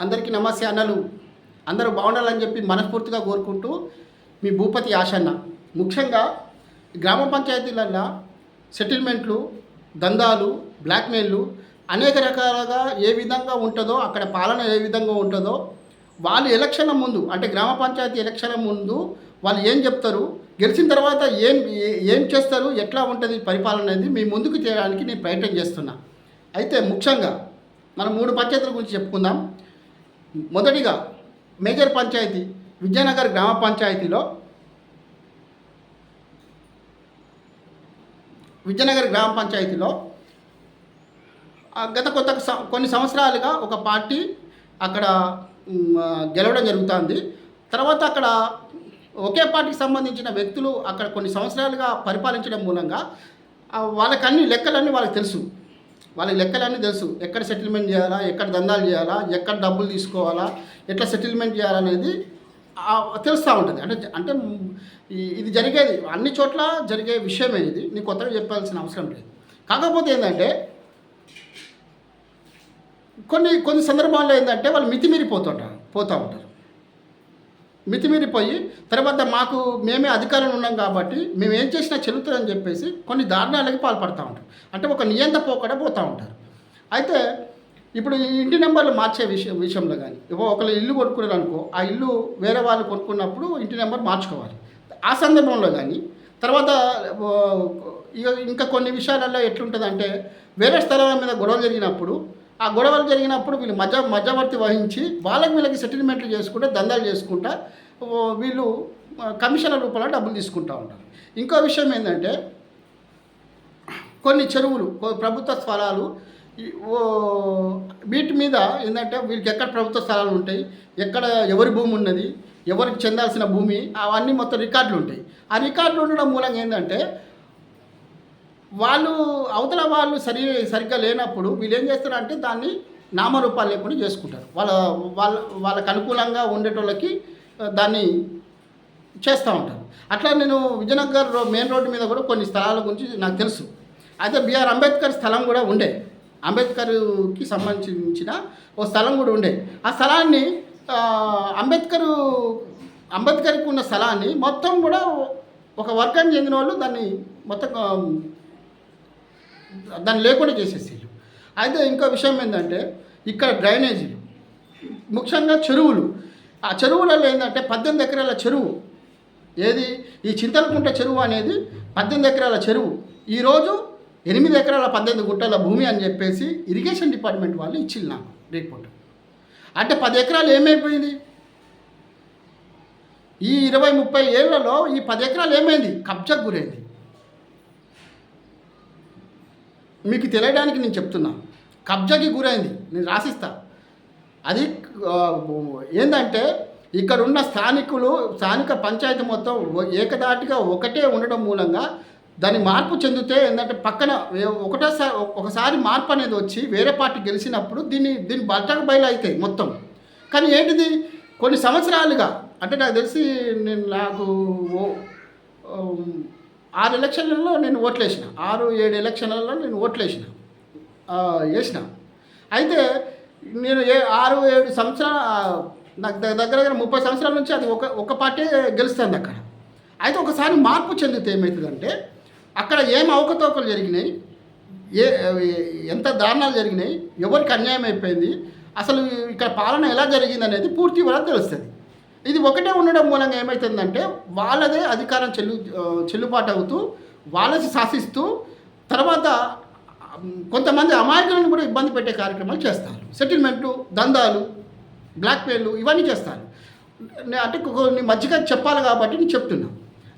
అందరికీ నమస్తే అన్నలు. అందరూ బాగుండాలని చెప్పి మనస్ఫూర్తిగా కోరుకుంటూ మీ భూపతి ఆశన్న. ముఖ్యంగా గ్రామ పంచాయతీలల్లో సెటిల్మెంట్లు దందాలు బ్లాక్మెయిల్లు అనేక రకాలుగా ఏ విధంగా ఉంటుందో అక్కడ పాలన ఏ విధంగా ఉంటుందో వాళ్ళు ఎలక్షన్ల ముందు అంటే గ్రామ పంచాయతీ ఎలక్షన్ల ముందు వాళ్ళు ఏం చెప్తారు గెలిచిన తర్వాత ఏం ఏ- ఏం చేస్తారు ఎట్లా ఉంటుంది పరిపాలన అనేది మీ ముందుకు చేయడానికి నేను ప్రయత్నం చేస్తున్నా. అయితే ముఖ్యంగా మనం మూడు పంచాయతీల గురించి చెప్పుకుందాం. మొదటిగా మేజర్ పంచాయతీ విజయనగర్ గ్రామ పంచాయతీలో విజయనగర్ గ్రామ పంచాయతీలో గత కొత్త కొన్ని సంవత్సరాలుగా ఒక పార్టీ అక్కడ గెలవడం జరుగుతుంది. తర్వాత అక్కడ ఒకే పార్టీకి సంబంధించిన వ్యక్తులు అక్కడ కొన్ని సంవత్సరాలుగా పరిపాలించడం మూలంగా వాళ్ళకన్నీ లెక్కలన్నీ వాళ్ళకి తెలుసు. వాళ్ళకి లెక్కలన్నీ తెలుసు. ఎక్కడ సెటిల్మెంట్ చేయాలా ఎక్కడ దందాలు చేయాలా ఎక్కడ డబ్బులు తీసుకోవాలా ఎట్లా సెటిల్మెంట్ చేయాలనేది తెలుస్తూ ఉంటుంది. అంటే అంటే ఇది జరిగేది అన్ని చోట్ల జరిగే విషయమే ఇది. నీకు కొత్తగా చెప్పాల్సిన అవసరం లేదు. కాకపోతే ఏంటంటే కొన్ని కొన్ని సందర్భాల్లో ఏంటంటే వాళ్ళు మితిమీరిపోతుంటారు పోతూ ఉంటారు. మితిమీరిపోయి తర్వాత మాకు మేమే అధికారంలో ఉన్నాం కాబట్టి మేము ఏం చేసినా చెల్లుతుందని చెప్పేసి కొన్ని దారుణాలకి పాల్పడుతూ ఉంటారు. అంటే ఒక నియంత పోకడ పోతూ ఉంటారు. అయితే ఇప్పుడు ఈ ఇంటి నెంబర్లు మార్చే విషయం విషయంలో కానీ ఒకళ్ళు ఇల్లు కొనుక్కున్నారు అనుకో ఆ ఇల్లు వేరే వాళ్ళు కొనుక్కున్నప్పుడు ఇంటి నెంబర్ మార్చుకోవాలి. ఆ సందర్భంలో కానీ తర్వాత ఇంకా కొన్ని విషయాలలో ఎట్లుంటుందంటే వేరే స్థలాల మీద గొడవలు జరిగినప్పుడు ఆ గొడవలు జరిగినప్పుడు వీళ్ళు మధ్య మధ్యవర్తి వహించి వాళ్ళకి వీళ్ళకి సెటిల్మెంట్లు చేసుకుంటే దందాలు చేసుకుంటా వీళ్ళు కమిషన్ల రూపంలో డబ్బులు తీసుకుంటూ ఉంటారు. ఇంకో విషయం ఏంటంటే కొన్ని చెరువులు ప్రభుత్వ స్థలాలు వీటి మీద ఏంటంటే వీళ్ళకి ఎక్కడ ప్రభుత్వ స్థలాలు ఉంటాయి ఎక్కడ ఎవరి భూమి ఉన్నది ఎవరికి చెందాల్సిన భూమి అవన్నీ మొత్తం రికార్డులు ఉంటాయి. ఆ రికార్డులు ఉండడం మూలంగా ఏంటంటే వాళ్ళు అవతల వాళ్ళు సరి సరిగ్గా లేనప్పుడు వీళ్ళు ఏం చేస్తారంటే దాన్ని నామరూపాలు లేకుండా చేసుకుంటారు. వాళ్ళ వాళ్ళ వాళ్ళకు అనుకూలంగా ఉండేటోళ్ళకి దాన్ని చేస్తూ ఉంటారు. అట్లా నేను విజయనగర్ మెయిన్ రోడ్డు మీద కూడా కొన్ని స్థలాల గురించి నాకు తెలుసు. అయితే బిఆర్ అంబేద్కర్ స్థలం కూడా ఉండే. అంబేద్కర్కి సంబంధించిన ఓ స్థలం కూడా ఉండే. ఆ స్థలాన్ని అంబేద్కర్ అంబేద్కర్కి ఉన్న స్థలాన్ని మొత్తం కూడా ఒక వర్గానికి చెందిన వాళ్ళు దాన్ని మొత్తం దాన్ని లేకుండా చేసేసారు అయితే ఇంకో విషయం ఏంటంటే ఇక్కడ డ్రైనేజీలు ముఖ్యంగా చెరువులు. ఆ చెరువులలో ఏంటంటే పద్దెనిమిది ఎకరాల చెరువు. ఏది? ఈ చింతలకుంట చెరువు అనేది పద్దెనిమిది ఎకరాల చెరువు. ఈరోజు ఎనిమిది ఎకరాల పద్దెనిమిది గుంటల భూమి అని చెప్పేసి ఇరిగేషన్ డిపార్ట్మెంట్ వాళ్ళు ఇచ్చింది నాకు రిపోర్ట్. అంటే పది ఎకరాలు ఏమైపోయింది? ఈ ఇరవై ముప్పై ఏళ్ళలో ఈ పది ఎకరాలు ఏమైంది? కబ్జాకు గురైంది. మీకు తెలియడానికి నేను చెప్తున్నా. కబ్జాకి గురైంది. నేను రాసిస్తా. అది ఏంటంటే ఇక్కడ ఉన్న స్థానికులు స్థానిక పంచాయతీ మొత్తం ఏకదాటిగా ఒకటే ఉండడం మూలంగా దాని మార్పు చెందితే ఏంటంటే పక్కన ఒకటేసారి ఒకసారి మార్పు అనేది వచ్చి వేరే పార్టీ గెలిచినప్పుడు దీన్ని దీన్ని బట్టకు బయలు అవుతాయి మొత్తం. కానీ ఏంటిది? కొన్ని సంవత్సరాలుగా అంటే నాకు తెలిసి నేను నాకు ఆరు ఎలక్షన్లలో నేను ఓట్లేసిన. ఆరు ఏడు ఎలక్షన్లలో నేను ఓట్లేసిన. వేసిన. అయితే నేను ఏ ఆరు ఏడు సంవత్సరాల నాకు దగ్గర దగ్గర ముప్పై సంవత్సరాల నుంచి అది ఒక ఒక పార్టీ గెలుస్తుంది అక్కడ. అయితే ఒకసారి మార్పు చెందితే ఏమవుతుందంటే అక్కడ ఏం అవకతవకలు జరిగినాయి ఏ ఎంత దారుణాలు జరిగినాయి ఎవరికి అన్యాయం అయిపోయింది అసలు ఇక్కడ పాలన ఎలా జరిగింది అనేది పూర్తి వల్ల తెలుస్తుంది. ఇది ఒకటే ఉండడం మూలంగా ఏమవుతుందంటే వాళ్ళదే అధికారం చెల్లు చెల్లుబాటు అవుతూ వాళ్ళది శాసిస్తూ తర్వాత కొంతమంది అమాయకులను కూడా ఇబ్బంది పెట్టే కార్యక్రమాలు చేస్తారు. సెటిల్మెంట్లు దందాలు బ్లాక్మెయిల్లు ఇవన్నీ చేస్తారు. అంటే కొన్ని మధ్యగా చెప్పాలి కాబట్టి నేను చెప్తున్నా.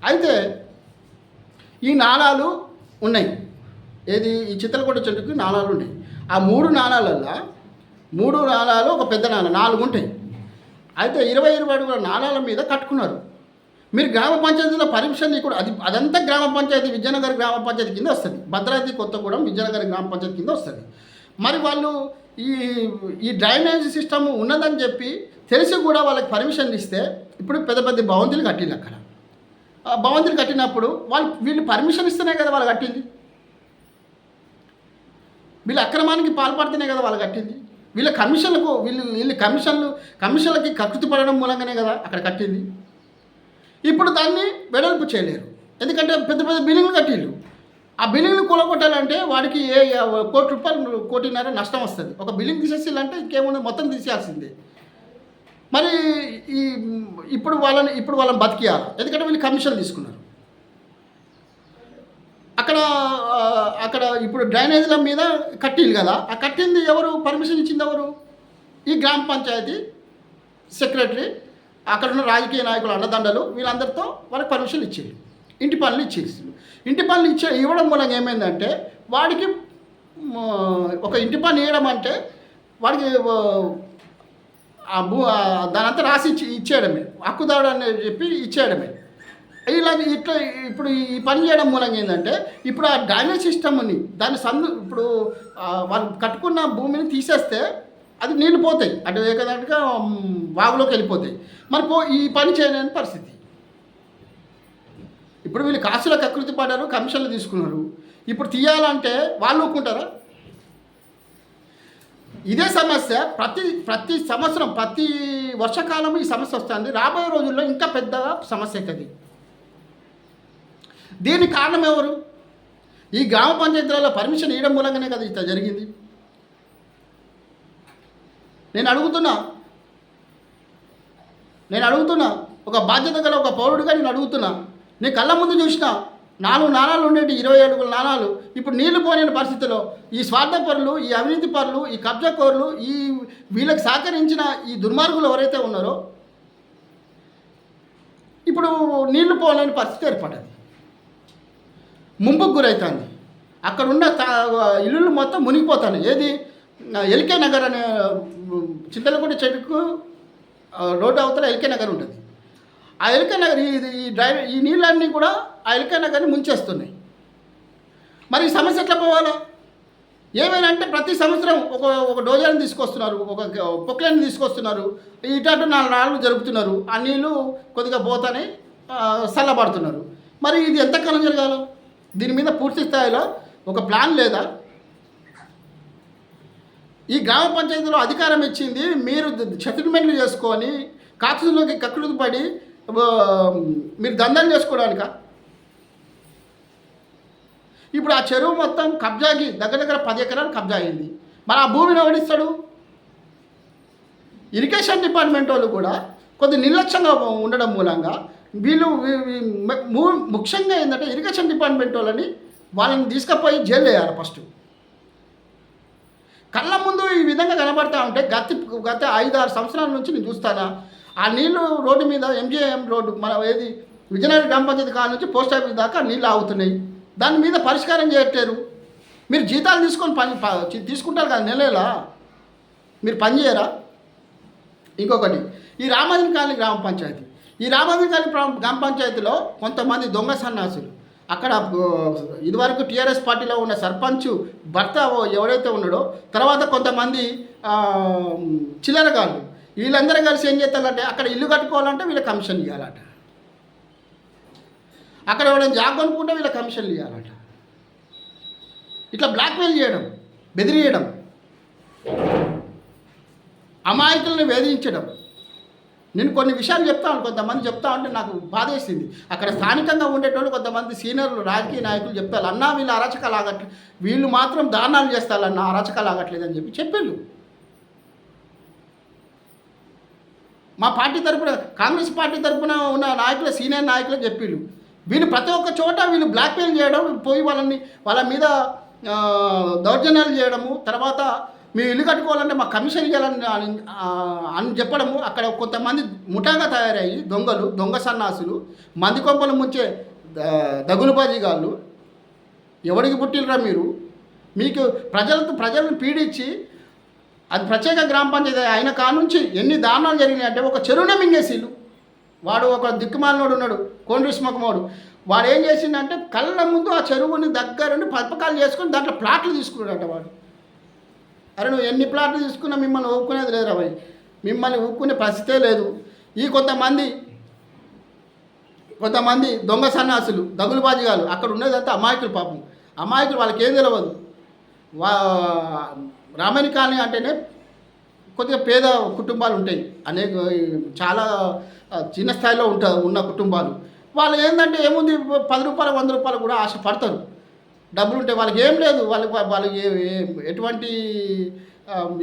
అయితే ఈ నాణాలు ఉన్నాయి. ఏది ఈ చిత్తలకొండ చెట్టుకి నాణాలు ఉన్నాయి. ఆ మూడు నాణాలల్లో మూడు నాణాలు ఒక పెద్ద నాణ నాలుగు ఉంటాయి. అయితే ఇరవై ఇరవై అడుగుల నాణాల మీద కట్టుకున్నారు. మీరు గ్రామ పంచాయతీలో పర్మిషన్ కూడా అది అదంతా గ్రామ పంచాయతీ విజయనగర్ గ్రామ పంచాయతీ కింద వస్తుంది. భద్రాద్రి కొత్తగూడెం విజయనగర్ గ్రామ పంచాయతీ కింద వస్తుంది. మరి వాళ్ళు ఈ ఈ డ్రైనేజ్ సిస్టమ్ ఉన్నదని చెప్పి తెలిసి కూడా వాళ్ళకి పర్మిషన్ ఇస్తే ఇప్పుడు పెద్ద పెద్ద భవంతులు కట్టింది అక్కడ. ఆ భవంతులు కట్టినప్పుడు వాళ్ళు వీళ్ళు పర్మిషన్ ఇస్తేనే కదా వాళ్ళు కట్టింది. వీళ్ళు అక్రమానికి పాల్పడితేనే కదా వాళ్ళు కట్టింది. వీళ్ళ కమిషన్లకు వీళ్ళు వీళ్ళు కమిషన్లు కమిషన్లకి కకృతి పడడం మూలంగానే కదా అక్కడ కట్టింది. ఇప్పుడు దాన్ని వెడల్పు చేయలేరు. ఎందుకంటే పెద్ద పెద్ద బిల్డింగ్లు కట్టిళ్ళు. ఆ బిల్డింగ్లు కూలగొట్టాలంటే వాడికి ఏ కోటి రూపాయలు కోటిన్నర నష్టం వస్తుంది. ఒక బిల్డింగ్ తీసేసిల్లంటే ఇంకేముంది? మొత్తం తీసేయాల్సిందే. మరి ఈ ఇప్పుడు వాళ్ళని ఇప్పుడు వాళ్ళని బతికియాలి. ఎందుకంటే వీళ్ళు కమిషన్ తీసుకున్నారు. అక్కడ అక్కడ ఇప్పుడు డ్రైనేజీల మీద కట్టింది కదా ఆ కట్టింది ఎవరు? పర్మిషన్ ఇచ్చింది ఎవరు? ఈ గ్రామ పంచాయతీ సెక్రటరీ అక్కడ ఉన్న రాజకీయ నాయకులు అన్నదండలు వీళ్ళందరితో వాళ్ళకి పర్మిషన్ ఇచ్చేది ఇంటి పనులు ఇచ్చేసి ఇంటి పనులు ఇచ్చే ఇవ్వడం మూలంగా ఏమైందంటే వాడికి ఒక ఇంటి పని ఇవ్వడం అంటే వాడికి ఆ, భూ దానంతా రాసి ఇచ్చి ఇచ్చేయడమే. హక్కుదారుడు అని చెప్పి ఇచ్చేయడమే. ఇలా ఇట్లా ఇప్పుడు ఈ పని చేయడం మూలంగా ఏంటంటే ఇప్పుడు ఆ డ్రైనేజ్ అని దాన్ని సందు ఇప్పుడు వాళ్ళు కట్టుకున్న భూమిని తీసేస్తే అది నీళ్ళు పోతాయి. అటు ఏకదాటిగా వాగులోకి వెళ్ళిపోతాయి. మరి పో ఈ పని చేయలేని పరిస్థితి. ఇప్పుడు వీళ్ళు కాసులకు అకృతి పడ్డారు కమిషన్లు తీసుకున్నారు. ఇప్పుడు తీయాలంటే వాళ్ళు ఒప్పుకుంటారా ఇదే సమస్య ప్రతి ప్రతి సంవత్సరం ప్రతి వర్షాకాలం ఈ సమస్య వస్తుంది. రాబోయే రోజుల్లో ఇంకా పెద్ద సమస్య అవుతుంది. దీనికి కారణం ఎవరు? ఈ గ్రామ పంచాయతీలలో పర్మిషన్ ఇవ్వడం మూలంగానే కదా ఇంత జరిగింది. నేను అడుగుతున్నా నేను అడుగుతున్నా ఒక బాధ్యత గల ఒక పౌరుడిగా నేను అడుగుతున్నా నీ కళ్ళ ముందు చూసిన నాలుగు నాణాలు ఉండేటి ఇరవై అడుగుల నాణాలు ఇప్పుడు నీళ్ళు పోలేని పరిస్థితిలో ఈ స్వార్థ పరులు ఈ అవినీతి పరులు ఈ కబ్జాకోరులు ఈ వీళ్ళకి సహకరించిన ఈ దుర్మార్గులు ఎవరైతే ఉన్నారో ఇప్పుడు నీళ్ళు పోలేని పరిస్థితి ఏర్పడింది ముంపుకు గురవుతుంది అక్కడున్న ఇల్లులు మొత్తం మునిగిపోతాను ఏది? ఎల్కే నగర్ అనే చింతలగూడ చెట్టుకు రోడ్డు అవతల ఎల్కే నగర్ ఉంటుంది. ఆ ఎల్కే నగర్ ఈ ఈ డ్రైవ్ ఈ నీళ్ళన్నీ కూడా ఆ ఎల్కే నగర్ని ముంచేస్తున్నాయి. మరి ఈ సమస్య ఎట్లా పోవాలా? ఏమైనా అంటే ప్రతి సంవత్సరం ఒక ఒక డోజర్ని తీసుకొస్తున్నారు ఒక పొక్లైన్ తీసుకొస్తున్నారు. ఇటు నాలుగు నాళ్ళు జరుపుతున్నారు. ఆ నీళ్ళు కొద్దిగా పోతానే చల్లబడుతున్నారు. మరి ఇది ఎంతకాలం జరగాలి? దీని మీద పూర్తి స్థాయిలో ఒక ప్లాన్ లేదా? ఈ గ్రామ పంచాయతీలో అధికారం ఇచ్చింది మీరు సెటిల్మెంట్లు చేసుకొని కాకులోకి కక్కుడు పడి మీరు దందాలు చేసుకోవడానికా? ఇప్పుడు ఆ చెరువు మొత్తం కబ్జాకి దగ్గర దగ్గర పది ఎకరాలు కబ్జా అయింది. మరి ఆ భూమిని ఎవడిస్తాడు ఇరిగేషన్ డిపార్ట్మెంట్ వాళ్ళు కూడా కొద్ది నిర్లక్ష్యంగా ఉండడం మూలంగా వీళ్ళు ము- ముఖ్యంగా ఏంటంటే ఇరిగేషన్ డిపార్ట్మెంట్ వాళ్ళని వాళ్ళని తీసుకుపోయి జైలు వేయాలి ఫస్ట్. కళ్ళ ముందు ఈ విధంగా కనబడతా ఉంటే గత గత ఐదు ఆరు సంవత్సరాల నుంచి నేను చూస్తానా ఆ నీళ్ళు రోడ్డు మీద ఎంజేఎం రోడ్డు మన ఏది విజయనగరం గ్రామ పంచాయతీ కాడ నుంచి పోస్ట్ ఆఫీస్ దాకా నీళ్ళు ఆగుతున్నాయి. దాని మీద పరిష్కారం చేయట్లేరు. మీరు జీతాలు తీసుకొని పని తీసుకుంటారు కదా నెలలా? మీరు పని చేయరా? ఇంకొకటి ఈ రామాజన్ కాలనీ గ్రామ పంచాయతీ. ఈ రామాజన్ గ్రామ పంచాయతీలో కొంతమంది దొంగ సన్నాసులు. అక్కడ ఇదివరకు టీఆర్ఎస్ పార్టీలో ఉన్న సర్పంచ్ భర్త ఎవడైతే ఎవరైతే ఉన్నాడో తర్వాత కొంతమంది చిల్లరగాళ్ళు వీళ్ళందరూ కలిసి ఏం చేస్తారంటే అక్కడ ఇల్లు కట్టుకోవాలంటే వీళ్ళ కమిషన్ ఇవ్వాలట అక్కడ ఎవడైనా జాబ్ అనుకుంటే వీళ్ళ కమిషన్లు ఇవ్వాలట ఇట్లా బ్లాక్మెయిల్ చేయడం బెదిరియడం అమాయకులను వేధించడం. నేను కొన్ని విషయాలు చెప్తాను కొంతమంది చెప్తా ఉంటే నాకు బాధేసింది. అక్కడ స్థానికంగా ఉండేటోళ్ళు కొంతమంది సీనియర్లు రాజకీయ నాయకులు చెప్తారు. అన్నా వీళ్ళు అరచక ఆగట్లేదు వీళ్ళు మాత్రం దానాలు చేస్తారు అన్న అరాచకాలు ఆగట్లేదు అని చెప్పి చెప్పారు మా పార్టీ తరపున కాంగ్రెస్ పార్టీ తరపున ఉన్న నాయకులు సీనియర్ నాయకులు చెప్పిళ్ళు వీళ్ళు ప్రతి ఒక్క చోట వీళ్ళు బ్లాక్మెయిల్ చేయడం పోయి వాళ్ళని వాళ్ళ మీద దౌర్జన్యాలు చేయడము తర్వాత మేము ఇల్లు కట్టుకోవాలంటే మా కమిషన్ ఇవ్వాలని అని చెప్పడము. అక్కడ కొంతమంది ముఠాగా తయారయ్యి దొంగలు దొంగ సన్నాసులు మంది కొంపలు ముంచే ద- దగులుబాజీగాళ్ళు ఎవడికి పుట్టినరా మీరు? మీకు ప్రజలతో ప్రజలను పీడించి అది ప్రత్యేక గ్రామ పంచాయతీ అయిన కానుంచి ఎన్ని దారుణాలు జరిగినాయి అంటే ఒక చెరువునే మింగేసిళ్ళు వాడు ఒక దిక్కుమాలినోడు ఉన్నాడు కోండ్రిస్ మొక్కమోడు వాడు ఏం చేసిండంటే కళ్ళ ముందు ఆ చెరువుని దగ్గరుండి పథకాలు చేసుకొని దాంట్లో ప్లాట్లు తీసుకున్నాడట వాడు. అరే నువ్వు ఎన్ని ప్లాట్లు తీసుకున్నా మిమ్మల్ని ఊక్కునేది లేదురా రాబాయ్ మిమ్మల్ని ఊక్కునే పరిస్థితే లేదు. ఈ కొంతమంది కొంతమంది దొంగ సన్నాసులు దగులుబాజిగాలు అక్కడ ఉండేదంతా అమాయకులు పాపం. అమాయకులు వాళ్ళకి ఏం తెలియదు వా రామాయణ కాలనీ అంటేనే కొద్దిగా పేద కుటుంబాలు ఉంటాయి. అనేక చాలా చిన్న స్థాయిలో ఉంటా ఉన్న కుటుంబాలు. వాళ్ళు ఏంటంటే ఏముంది పది రూపాయలు వంద రూపాయలు కూడా ఆశ పడతారు డబ్బులు ఉంటే వాళ్ళకి ఏం లేదు వాళ్ళకి వాళ్ళకి ఎటువంటి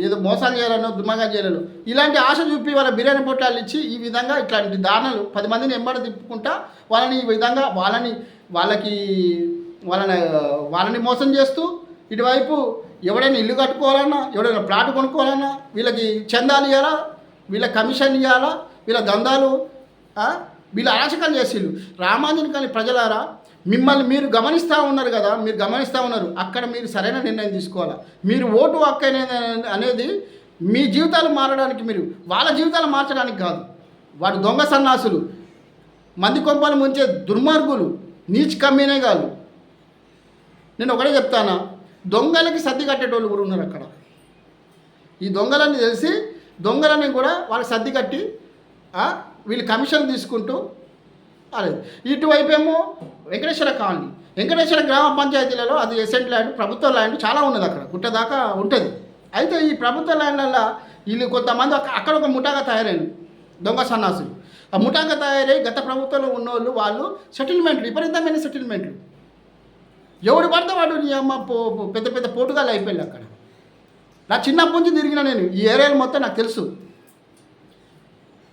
ఏదో మోసాలు చేయాలనో దుమ్మగా చేయాలనో ఇలాంటి ఆశ చూపి వాళ్ళ బిర్యానీ పొట్టాలు ఇచ్చి ఈ విధంగా ఇట్లాంటి దానాలు పది మందిని ఎంబడ తిప్పుకుంటా వాళ్ళని ఈ విధంగా వాళ్ళని వాళ్ళకి వాళ్ళని వాళ్ళని మోసం చేస్తూ ఇటువైపు ఎవడైనా ఇల్లు కట్టుకోవాలన్నా ఎవడైనా ప్లాట్ కొనుక్కోవాలన్నా వీళ్ళకి చందాలు ఇవ్వాలా వీళ్ళ కమిషన్ ఇవ్వాలా వీళ్ళ దందాలు వీళ్ళ వీళ్ళు అరాచకాలు చేసేళ్ళు. రామాంజన్ కానీ ప్రజలారా మిమ్మల్ని మీరు గమనిస్తూ ఉన్నారు కదా మీరు గమనిస్తూ ఉన్నారు. అక్కడ మీరు సరైన నిర్ణయం తీసుకోవాలా? మీరు ఓటు హక్కు అనేది అనేది మీ జీవితాలు మారడానికి మీరు వాళ్ళ జీవితాలు మార్చడానికి కాదు. వాడు దొంగ సన్నాసులు. మంది కొంపలు ముంచే దుర్మార్గులు నీచ్ కమ్మినేగాలు నేను ఒకటే చెప్తానా దొంగలకి సర్ది కట్టేటోళ్ళు కూడా ఉన్నారు అక్కడ. ఈ దొంగలని తెలిసి దొంగలని కూడా వాళ్ళకి సర్ది కట్టి వీళ్ళు కమిషన్ తీసుకుంటూ అదే. ఇటువైపు ఏమో వెంకటేశ్వర కాలనీ. వెంకటేశ్వర గ్రామ పంచాయతీలలో అది ఎసెంట్ ల్యాండ్ ప్రభుత్వ ల్యాండ్ చాలా ఉన్నది అక్కడ. గుట్ట దాకా ఉంటుంది. అయితే ఈ ప్రభుత్వ ల్యాండ్లలో వీళ్ళు కొంతమంది అక్కడ ఒక ముఠాగా తయారైన దొంగ సన్నాసులు. ఆ ముఠాగా తయారై గత ప్రభుత్వంలో ఉన్నోళ్ళు వాళ్ళు సెటిల్మెంట్లు విపరీతమైన సెటిల్మెంట్లు. ఎవడు పడితే వాడు నీ అమ్మ పో- పెద్ద పెద్ద పోటుగాలు అయిపోయింది అక్కడ. నా చిన్నప్పటి నుంచి తిరిగిన నేను. ఈ ఏరియాలు మొత్తం నాకు తెలుసు.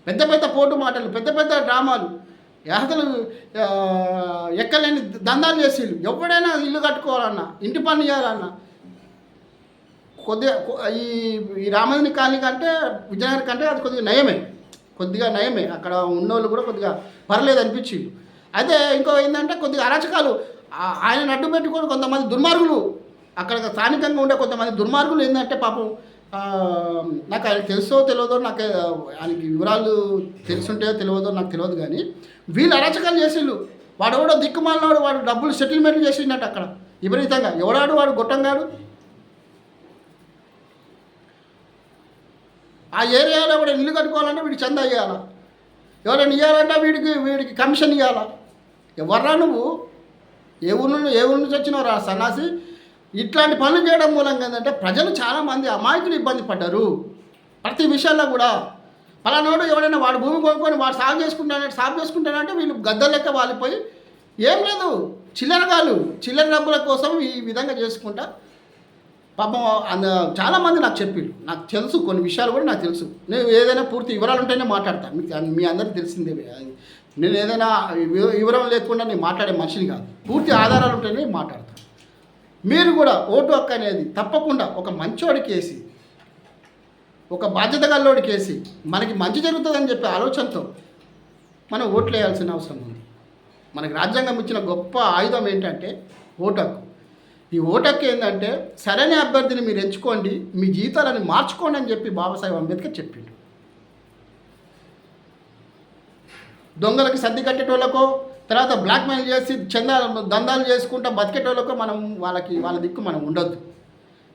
పెద్ద పెద్ద పోటు మాటలు పెద్ద పెద్ద డ్రామాలు. అసలు ఎక్కలేని దందాలు చేసేళ్ళు ఎవడైనా ఇల్లు కట్టుకోవాలన్నా ఇంటి పని చేయాలన్నా. కొద్దిగా ఈ ఈ రామదిని కాలనీ కంటే విజయనగరం కంటే అది కొద్దిగా నయమే. కొద్దిగా నయమే. అక్కడ ఉన్నోళ్ళు కూడా కొద్దిగా పర్లేదు అనిపించింది అయితే ఇంకో ఏంటంటే కొద్దిగా అరాచకాలు. ఆయన అడ్డు పెట్టుకొని కొంతమంది దుర్మార్గులు అక్కడ స్థానికంగా ఉండే కొంతమంది దుర్మార్గులు ఏంటంటే పాపం నాకు ఆయన తెలుసో తెలియదో నాకు ఆయనకి వివరాలు తెలుసుంటే తెలియదో నాకు తెలియదు కానీ వీళ్ళు అరచకాలు చేసిండు వాడు ఎవడో దిక్కుమాలినాడు వాడు డబ్బులు సెటిల్మెంట్ చేసిండట అక్కడ. విపరీతంగా. ఎవడాడు? వాడు గొట్టంగాడు. ఆ ఏరియాలో కూడా ఇల్లు కట్టుకోవాలంటే వీడికి చందా ఇవ్వాలా ఎవరైనా ఇవ్వాలంటే వీడికి వీడికి కమిషన్ ఇవ్వాలా ఎవర్రా నువ్వు? ఏ ఊరు నుండి ఏ ఊరు నుంచి వచ్చినావు రా సన్నాసి? ఇట్లాంటి పనులు చేయడం మూలంగా ఏంటంటే ప్రజలు చాలామంది అమాయకులు ఇబ్బంది పడ్డారు. ప్రతి విషయాల్లో కూడా పలానాడు ఎవడైనా వాడు భూమి కొనుక్కొని వాడు సాగు చేసుకుంటానంటే సాగు చేసుకుంటానంటే వీళ్ళు గద్దలు లెక్క వాలిపోయి ఏం లేదు. చిల్లరగాలు చిల్లర డబ్బుల కోసం ఈ విధంగా చేసుకుంటా. పాపం అంద చాలామంది నాకు చెప్పారు నాకు తెలుసు కొన్ని విషయాలు కూడా నాకు తెలుసు. నేను ఏదైనా పూర్తి వివరాలు ఉంటేనే మాట్లాడతాను మీకు మీ అందరికీ తెలిసిందే. నేను ఏదైనా వివరం లేకుండా నేను మాట్లాడే మనిషిని కాదు. పూర్తి ఆధారాలు ఉంటేనే మాట్లాడతాను మీరు కూడా ఓటు హక్కు అనేది తప్పకుండా ఒక మంచోడికి వేసి ఒక బాధ్యత గల్లోడి కేసి మనకి మంచి జరుగుతుందని చెప్పే ఆలోచనతో మనం ఓట్లు వేయాల్సిన అవసరం ఉంది. మనకి రాజ్యాంగం ఇచ్చిన గొప్ప ఆయుధం ఏంటంటే ఓటు హక్కు ఈ ఓటు హక్కు ఏంటంటే సరైన అభ్యర్థిని మీరు ఎంచుకోండి మీ జీవితాలను మార్చుకోండి అని చెప్పి బాబాసాహెబ్ అంబేద్కర్ చెప్పిండు. దొంగలకి సర్ది కట్టేటోళ్ళకో తర్వాత బ్లాక్మెయిల్ చేసి చందా దందాలు చేసుకుంటా బతికేటోళ్ళకో మనం వాళ్ళకి వాళ్ళ దిక్కు మనం ఉండొద్దు.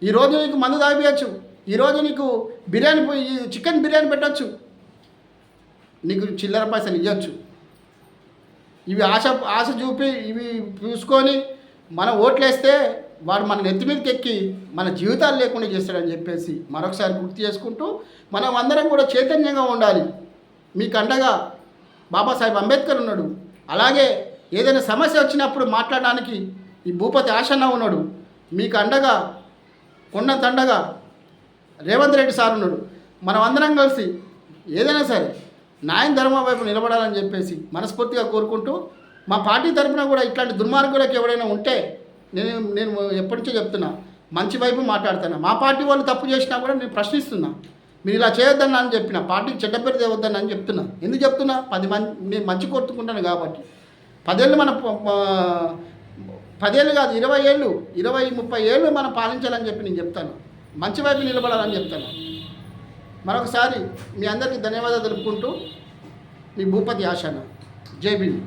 ఈరోజు నీకు మందు తాగియచ్చు ఈరోజు నీకు బిర్యానీ పోయి చికెన్ బిర్యానీ పెట్టచ్చు. నీకు చిల్లర పైసలు ఇవ్వచ్చు ఇవి ఆశ ఆశ చూపి ఇవి చూసుకొని మనం ఓట్లేస్తే వాడు మన నెత్తి మీదకి ఎక్కి మన జీవితాలు లేకుండా చేస్తాడని చెప్పేసి మరొకసారి గుర్తు చేసుకుంటూ మనం అందరం కూడా చైతన్యంగా ఉండాలి. మీకు అండగా బాబాసాహెబ్ అంబేద్కర్ ఉన్నాడు. అలాగే ఏదైనా సమస్య వచ్చినప్పుడు మాట్లాడడానికి ఈ భూపతి ఆశన్న ఉన్నాడు. మీకు అండగా కొండ తండగా రేవంత్ రెడ్డి సార్ ఉన్నాడు. మనం అందరం కలిసి ఏదైనా సరే న్యాయం ధర్మం వైపు నిలబడాలని చెప్పేసి మనస్ఫూర్తిగా కోరుకుంటూ మా పార్టీ తరఫున కూడా ఇట్లాంటి దుర్మార్గులకు ఎవరైనా ఉంటే నేను నేను ఎప్పటి చెప్తున్నా మంచి వైపు మాట్లాడుతున్నా. మా పార్టీ వాళ్ళు తప్పు చేసినా కూడా నేను ప్రశ్నిస్తున్నా. మీరు ఇలా చేయొద్దని అని చెప్పిన పార్టీకి చెడ్డ పేరు తేవద్దని అని చెప్తున్నా. ఎందుకు చెప్తున్నా? పది మంది నేను మంచి కోరుకుంటాను కాబట్టి. పదేళ్ళు మన పదేళ్ళు కాదు ఇరవై ఏళ్ళు ఇరవై ముప్పై ఏళ్ళు మనం పాలించాలని చెప్పి నేను చెప్తాను. మంచి వైపు నిలబడాలని చెప్తాను. మరొకసారి మీ అందరికీ ధన్యవాదాలు తెలుపుకుంటూ మీ భూపతి ఆశాన జై భీమ్.